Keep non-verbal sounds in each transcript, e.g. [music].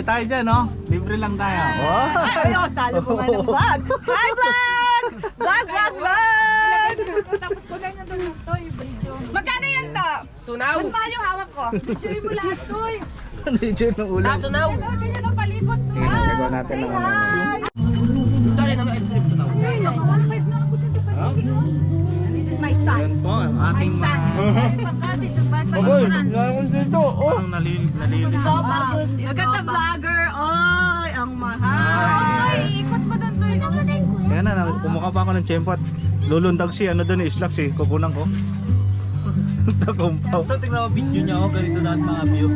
kaway tayo dyan, no? Libre lang tayo. Oh. Ay, oh, salo ko nga ng vlog. Hi, vlog! Vlog, vlog, vlog! Tapos ko na yung ng toy, video. Magkano yan to? Tunaw! Mas mahal yung hawak ko. Video mo lahat, toy. Ano yung tune ng ulan? Tunaw! Ganyan ang palibot, toy. Tingnan, gagawa natin ng ano. Dali naman ice cream, tunaw. Ay, naka 1.5 na ako dyan sa palibot. This is my son. Yan po, ang ating mga... Aboy, gawin dito. Oh. Parang nalil- nalilis. So, Marcos is Look at the vlogger. Oy, ang mahal. Ay, ikot pa doon, toy. Kaya na, na- kumuha pa ako ng tiyempo at lulundag si ano doon, islak si kukunan ko. [laughs] Takumpaw. Ito, tingnan mo video niya, oh, ganito lahat mga view.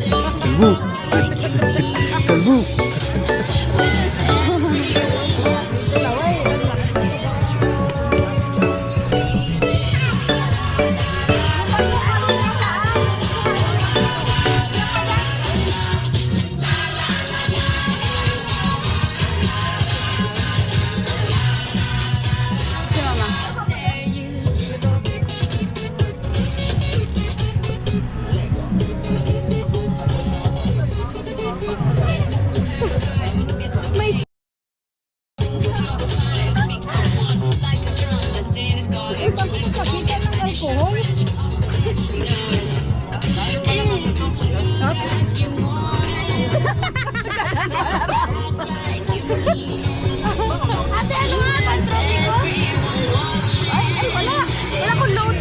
Kalbu. [laughs] Kalbu. Ate, ano nga? Pantropi ko? Ay, ay, wala. Wala kong load.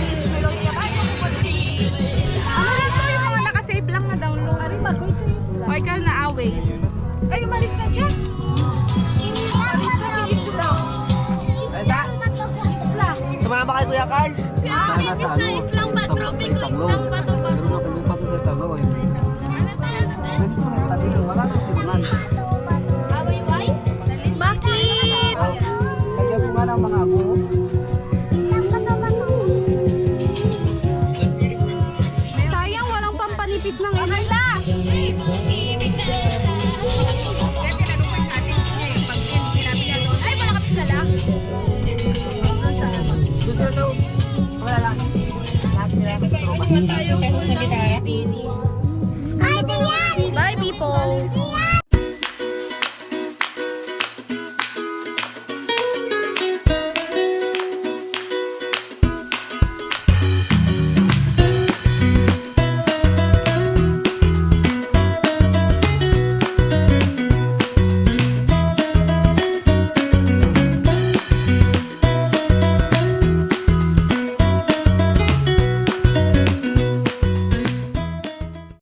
Ano rin to, yung mga nakasave lang na download. Ari, bago ito is lang. Na away. Ay, umalis na siya. Umalis na yung isla. Isla. Sumama kay Kuya Carl. Ah, is na Sayang, walang pampanipis ng ay, wala. Wala lang. Lahat sila. Ano ba tayo?